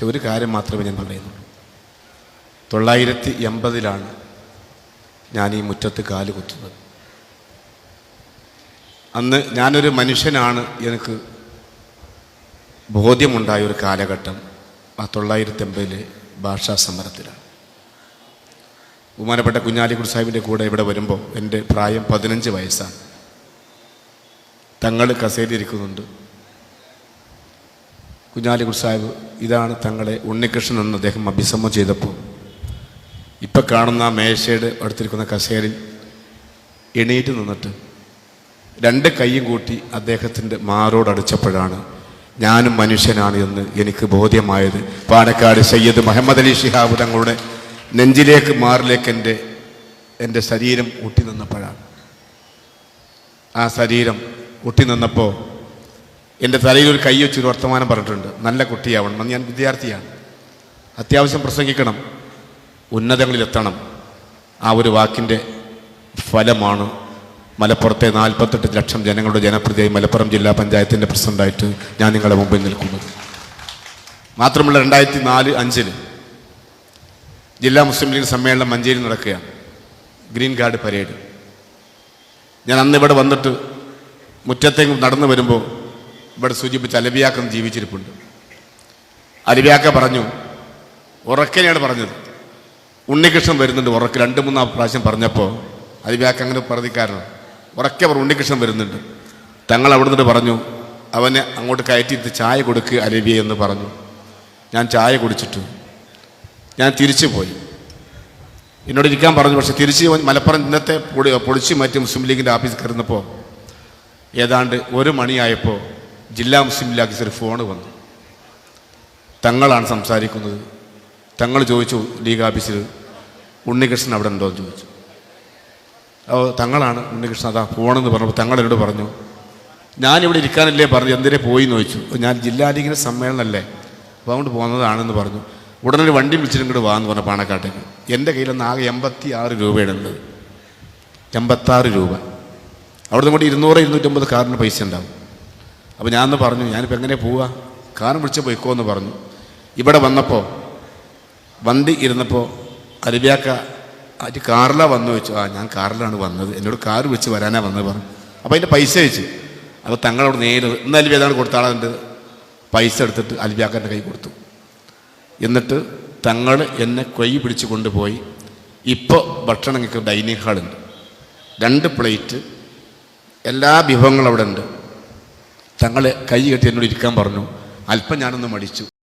പക്ഷെ ഒരു കാര്യം മാത്രമേ ഞാൻ പറയുന്നുള്ളൂ. തൊള്ളായിരത്തി എൺപതിലാണ് ഞാൻ ഈ മുറ്റത്ത് കാൽ കുത്തുന്നത്. അന്ന് ഞാനൊരു മനുഷ്യനാണ് എനിക്ക് ബോധ്യമുണ്ടായ ഒരു കാലഘട്ടം ആ തൊള്ളായിരത്തി എൺപതിലെ ഭാഷാ സമരത്തിലാണ്. ബഹുമാനപ്പെട്ട കുഞ്ഞാലിക്കുടി സാഹിബിന്റെ കൂടെ ഇവിടെ വരുമ്പോൾ എന്റെ പ്രായം പതിനഞ്ച് വയസ്സാണ്. തങ്ങൾ കസേരയിരിക്കുന്നുണ്ട് കുഞ്ഞാലിക്കുടി സാഹിബ് ഇതാണ് തങ്ങളെ ഉണ്ണികൃഷ്ണൻ എന്ന് അദ്ദേഹം അഭിസംബം ചെയ്തപ്പോൾ. ഇപ്പം കാണുന്ന ആ മേശയുടെ അടുത്തിരിക്കുന്ന കസേരയിൽ എണീറ്റ് നിന്നിട്ട് രണ്ട് കൈയും കൂട്ടി അദ്ദേഹത്തിന്റെ മാറോടടിച്ചപ്പോഴാണ് ഞാനും മനുഷ്യനാണ് എന്ന് എനിക്ക് ബോധ്യമായത്. പാലക്കാട് സയ്യദ് മുഹമ്മദ് അലി ഷിഹാബ് തങ്ങളുടെ നെഞ്ചിലേക്ക് മാറിലേക്ക് എന്റെ എന്റെ ശരീരം ഊട്ടി നിന്നപ്പോഴാണ്. ആ ശരീരം ഊട്ടി നിന്നപ്പോൾ എന്റെ തലയിൽ ഒരു കൈ വെച്ചൊരു വർത്തമാനം പറഞ്ഞിട്ടുണ്ട്. നല്ല കുട്ടിയാവണം. ഞാൻ വിദ്യാർത്ഥിയാണ്. അത്യാവശ്യം പ്രസംഗിക്കണം. ഉന്നതങ്ങളിലെത്തണം ആ ഒരു വാക്കിന്റെ ഫലമാണ് മലപ്പുറത്തെ നാൽപ്പത്തെട്ട് ലക്ഷം ജനങ്ങളുടെ ജനപ്രതിയായി മലപ്പുറം ജില്ലാ പഞ്ചായത്തിന്റെ പ്രസിഡന്റായിട്ട് ഞാൻ നിങ്ങളുടെ മുമ്പിൽ നിൽക്കുന്നത്. മാത്രമല്ല രണ്ടായിരത്തി നാല് അഞ്ചിൽ ജില്ലാ മുസ്ലിം ലീഗ് സമ്മേളനം മഞ്ചേരി നടക്കുകയാണ്. Green card parade. ഞാൻ അന്ന് ഇവിടെ വന്നിട്ട് മുറ്റത്തേക്ക് നടന്നു വരുമ്പോൾ ഇവിടെ സൂചിപ്പിച്ച അലബിയാക്കം ജീവിച്ചിരിപ്പുണ്ട്. അലബിയാക്ക പറഞ്ഞു ഉറക്കനെയാണ് പറഞ്ഞത്. ഉണ്ണികൃഷ്ണൻ വരുന്നുണ്ട് ഉറക്ക. രണ്ട് മൂന്നാം പ്രാവശ്യം പറഞ്ഞപ്പോൾ അലബിയാക്ക അങ്ങനെ പ്രതികാരണം ഉറക്കെ അവർ ഉണ്ണികൃഷ്ണൻ വരുന്നുണ്ട്. തങ്ങൾ അവിടെ നിന്ന് പറഞ്ഞു അവനെ അങ്ങോട്ട് കയറ്റിയിട്ട് ചായ കൊടുക്കുക അലബിയെ എന്ന് പറഞ്ഞു. ഞാൻ ചായ കുടിച്ചിട്ടു. ഞാൻ തിരിച്ചു പോയി. എന്നോട് ഇരിക്കാൻ പറഞ്ഞു പക്ഷെ തിരിച്ച് മലപ്പുറം ഇന്നത്തെ പൊടി പൊളിച്ചു മാറ്റി മുസ്ലിം ലീഗിന്റെ ഓഫീസ് കയറുന്നപ്പോൾ ഏതാണ്ട് ഒരു മണിയായപ്പോൾ ജില്ലാ മുസ്ലിം ലീഗ് ഫോൺ വന്നു. തങ്ങളാണ് സംസാരിക്കുന്നത്. തങ്ങൾ ചോദിച്ചു ലീഗ് ഓഫീസിൽ ഉണ്ണികൃഷ്ണൻ അവിടെ ഉണ്ടോ എന്ന് ചോദിച്ചു. അപ്പോൾ തങ്ങളാണ് ഉണ്ണികൃഷ്ണൻ. അതാ ഫോണെന്ന് പറഞ്ഞപ്പോൾ തങ്ങൾ എന്നോട് പറഞ്ഞു ഞാനിവിടെ ഇരിക്കാനല്ലേ പറഞ്ഞു എന്തിനെ പോയി എന്ന് ചോദിച്ചു ഞാൻ ജില്ലാ ലീഗിന്റെ സമ്മേളനമല്ലേ അപ്പോൾ അതുകൊണ്ട് പോകുന്നതാണെന്ന് പറഞ്ഞു. ഉടനെ ഒരു വണ്ടി വിളിച്ചിട്ട് ഇങ്ങോട്ട് വാന്ന് പറഞ്ഞു പാണക്കാട്ടേക്ക്. എന്റെ കയ്യിലൊന്ന് ആകെ എൺപത്തി ആറ് രൂപയാണ് ഉള്ളത്. എൺപത്താറ് രൂപ. അവിടെ നിന്ന് കൂടി ഇരുന്നൂറ് ഇരുന്നൂറ്റമ്പത് കാറിന് പൈസ ഉണ്ടാവും. അപ്പോൾ ഞാനൊന്ന് പറഞ്ഞു ഞാനിപ്പോൾ എങ്ങനെ പോവുക കാർ വിളിച്ച് പോയിക്കോ എന്ന് പറഞ്ഞു. ഇവിടെ വന്നപ്പോൾ വണ്ടി ഇരുന്നപ്പോൾ അരുവിയാക്ക ആറ്റ് കാറിലാണ് വന്നു വെച്ചു ആ ഞാൻ കാറിലാണ് വന്നത്. എന്നോട് കാർ വിളിച്ച് വരാനാണ് വന്നത് പറഞ്ഞു. അപ്പോൾ അതിന്റെ പൈസ വെച്ച് അപ്പോൾ തങ്ങളോട് നേരെ ഇന്ന് അൽവി ഏതാണ് പൈസ എടുത്തിട്ട് അൽവിയാക്കാന്റെ കൈ കൊടുത്തു. എന്നിട്ട് തങ്ങൾ എന്നെ കൊയ്യ് പിടിച്ച് കൊണ്ടുപോയി. ഇപ്പോൾ ഭക്ഷണങ്ങൾക്ക് ഡൈനിങ് ഹാളുണ്ട്. രണ്ട് പ്ലേറ്റ്. എല്ലാ വിഭവങ്ങളും അവിടെ ഉണ്ട് തങ്ങളെ കൈ കെട്ടി എന്നോട് ഇരിക്കാൻ പറഞ്ഞു. അല്പം ഞാനൊന്ന് മടിച്ചു.